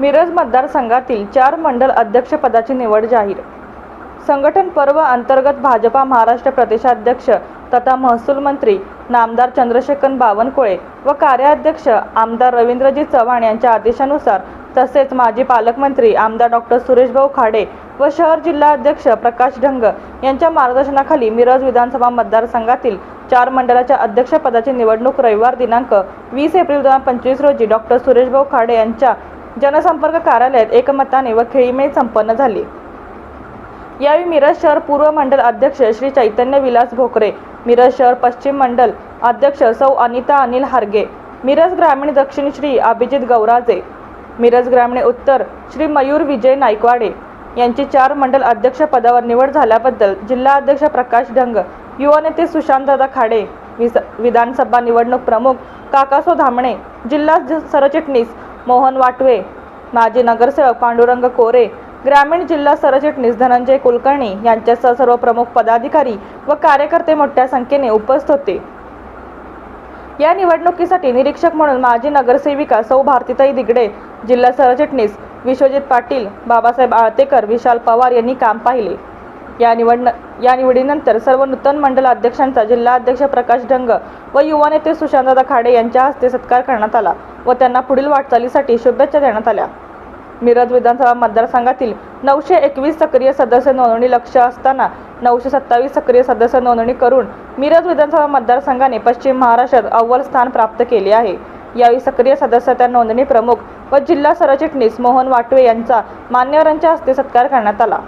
मिरज मतदारसंघातील चार मंडल अध्यक्षपदाची निवड जाहीर. संघटन पर्व अंतर्गत भाजपा महाराष्ट्र प्रदेशाध्यक्ष तथा महसूल मंत्री नामदार चंद्रशेखर बावनकुळे व कार्याध्यक्ष आमदार रवींद्रजी चव्हाण यांच्या आदेशानुसार तसेच माजी पालकमंत्री आमदार डॉक्टर सुरेशभाऊ खाडे व शहर जिल्हाध्यक्ष प्रकाश ढंग यांच्या मार्गदर्शनाखाली मिरज विधानसभा मतदारसंघातील चार मंडळाच्या अध्यक्षपदाची निवडणूक रविवार दिनांक वीस एप्रिल दोन हजार पंचवीस रोजी डॉक्टर सुरेशभाऊ खाडे यांच्या जनसंपर्क कार्यालयात एकमताने व खेळीमेळ संपन्न झाली. यावेळी मिरज शहर पूर्व मंडल अध्यक्ष श्री चैतन्य विलास भोकरे मिरज शहर पश्चिम मंडल अध्यक्ष सौ अनिता अनिल हारगे मिरज ग्रामीण दक्षिण श्री अभिजित गौराजे मिरज ग्रामीण उत्तर श्री मयूर विजय नायकवाडे यांची चार मंडल अध्यक्ष पदावर निवड झाल्याबद्दल जिल्हा अध्यक्ष प्रकाश ढंग युवा नेते सुशांतदादा खाडे विधानसभा निवडणूक प्रमुख काकासो धामणे जिल्हा सरचिटणीस मोहन वाटवे माजी नगरसेवक पांडुरंग कोरे ग्रामीण जिल्हा सरचिटणीस धनंजय कुलकर्णी यांच्यासह सर्व प्रमुख पदाधिकारी व कार्यकर्ते मोठ्या संख्येने उपस्थित होते. या निवडणुकीसाठी निरीक्षक म्हणून माजी नगरसेविका सौ भारतीताई दिगडे जिल्हा सरचिटणीस विश्वजित पाटील बाबासाहेब आळतेकर विशाल पवार यांनी काम पाहिले. या निवड या निवडीनंतर सर्व नूतन मंडल अध्यक्षांचा जिल्हा अध्यक्ष प्रकाश ढंग व युवा नेते सुशांतदादा खाडे यांच्या हस्ते सत्कार करण्यात आला व त्यांना पुढील वाटचालीसाठी शुभेच्छा देण्यात आल्या. मिरज विधानसभा मतदारसंघातील नऊशे एकवीस सक्रिय सदस्य नोंदणी लक्ष असताना नऊशे सत्तावीस सक्रिय सदस्य नोंदणी करून मिरज विधानसभा मतदारसंघाने पश्चिम महाराष्ट्रात अव्वल स्थान प्राप्त केले आहे. यावेळी सक्रिय सदस्यता नोंदणी प्रमुख व जिल्हा सरचिटणीस मोहन वाटवे यांचा मान्यवरांच्या हस्ते सत्कार करण्यात आला.